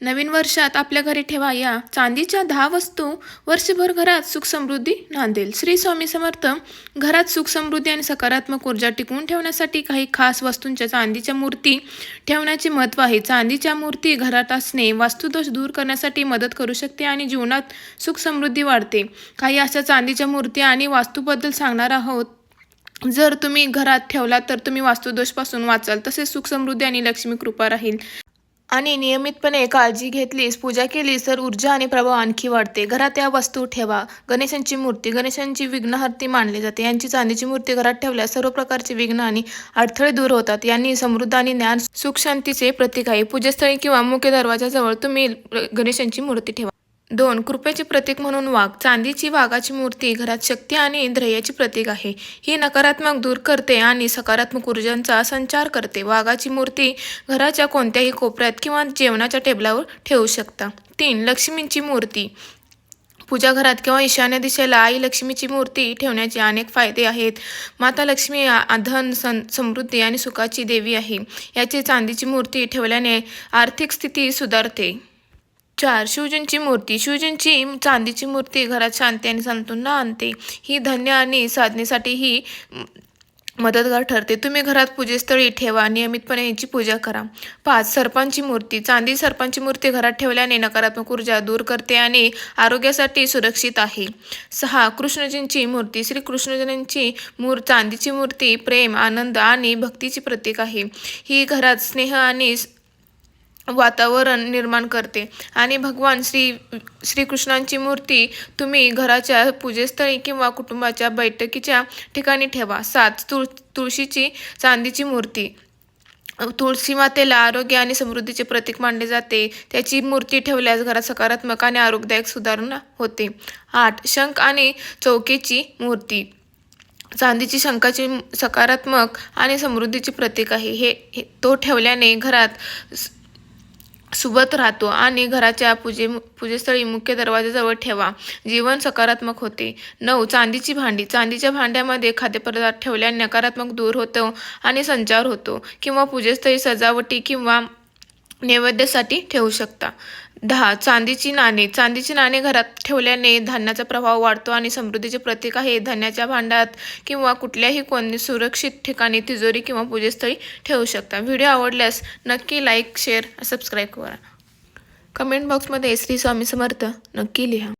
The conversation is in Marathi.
नवीन वर्षात आपल्या घरी ठेवा या चांदीच्या दहा वस्तू. वर्षभर घरात सुख समृद्धी नांदेल. श्री स्वामी समर्थ घरात सुख समृद्धी आणि सकारात्मक ऊर्जा टिकवून ठेवण्यासाठी काही खास वस्तूंच्या चांदीच्या मूर्ती ठेवण्याचे महत्त्व आहे. चांदीच्या मूर्ती घरात असणे वास्तुदोष दूर करण्यासाठी मदत करू शकते आणि जीवनात सुख समृद्धी वाढते. काही अशा चांदीच्या मूर्ती आणि वास्तूबद्दल सांगणार आहोत. जर तुम्ही घरात ठेवलात तर तुम्ही वास्तुदोषपासून वाचाल. तसेच सुख समृद्धी आणि लक्ष्मी कृपा राहील. आणि नियमितपणे काळजी घेतलीस पूजा केलीस तर ऊर्जा आणि प्रभाव आणखी वाढते. घरात या वस्तू ठेवा. गणेशांची मूर्ती गणेशांची विघ्नहर्ती मानली जाते. यांची चांदीची मूर्ती घरात ठेवल्यास सर्व प्रकारचे विघ्न आणि अडथळे दूर होतात. यांनी समृद्ध आणि ज्ञान सुखशांतीचे प्रतीक आहे. पूजास्थळी किंवा मुख्य दरवाजाजवळ तुम्ही गणेशांची मूर्ती ठेवा. दोन कृपेचे प्रतीक म्हणून वाघ. चांदीची वाघाची मूर्ती घरात शक्ती आणि धैर्याचे प्रतीक आहे. ही नकारात्मक दूर करते आणि सकारात्मक ऊर्जांचा संचार करते. वाघाची मूर्ती घराच्या कोणत्याही कोपऱ्यात किंवा जेवणाच्या टेबलावर ठेवू शकता. तीन लक्ष्मींची मूर्ती. पूजा घरात किंवा ईशान्य दिशेला आई लक्ष्मीची मूर्ती ठेवण्याचे अनेक फायदे आहेत. माता लक्ष्मी धन सं समृद्धी आणि सुखाची देवी आहे. याची चांदीची मूर्ती ठेवल्याने आर्थिक स्थिती सुधारते. चार शिवजींची मूर्ती. शिवजींची चांदीची मूर्ती घरात शांती आणि संतुलन आणते. ही धन्य आणि साधनेसाठी ही मदतगार ठरते. तुम्ही घरात पूजेस्थळी ठेवा. नियमितपणे यांची पूजा करा. पाच सर्पांची मूर्ती. चांदी सर्पांची मूर्ती घरात ठेवल्याने नकारात्मक ऊर्जा दूर करते आणि आरोग्यासाठी सुरक्षित आहे. सहा कृष्णजींची मूर्ती. श्री कृष्णजींची मूर चांदीची मूर्ती प्रेम आनंद आणि भक्तीची प्रतीक आहे. ही घरात स्नेह आणि वातावरण निर्माण करते. आणि भगवान श्री श्रीकृष्णांची मूर्ती तुम्ही घराच्या पूजेस्थळी किंवा कुटुंबाच्या बैठकीच्या ठिकाणी ठेवा. सात तुळ तुळशीची चांदीची मूर्ती. तुळशी मातेला आरोग्य आणि समृद्धीचे प्रतीक मानले जाते. त्याची मूर्ती ठेवल्यास घरात सकारात्मक आणि आरोग्यदायक सुधारणा होते. आठ शंख आणि चौकीची मूर्ती. चांदीची शंखाची सकारात्मक आणि समृद्धीचे प्रतीक आहे. हे हे- तो ठेवल्याने घरात स- सुबत राहतो आणि घराच्या पूजे पूजेस्थळी मुख्य दरवाजाजवळ ठेवा. जीवन सकारात्मक होते. नऊ चांदीची भांडी. चांदीच्या भांड्यामध्ये खाद्यपदार्थ ठेवल्याने नकारात्मक दूर होतो आणि संचार होतो किंवा पूजेस्थळी सजावटी किंवा नैवेद्यासाठी ठेवू शकता. दहा चांदीची नाणे. चांदीची नाणे घरात ठेवल्याने धान्याचा प्रभाव वाढतो आणि समृद्धीचे प्रतीक आहे. धान्याच्या भांड्यात किंवा कुठल्याही कोणी सुरक्षित ठिकाणी तिजोरी किंवा पूजेस्थळी ठेवू शकता. व्हिडिओ आवडल्यास नक्की लाईक शेअर सबस्क्राईब करा. कमेंट बॉक्समध्ये श्री स्वामी समर्थ. नक्की लिहा.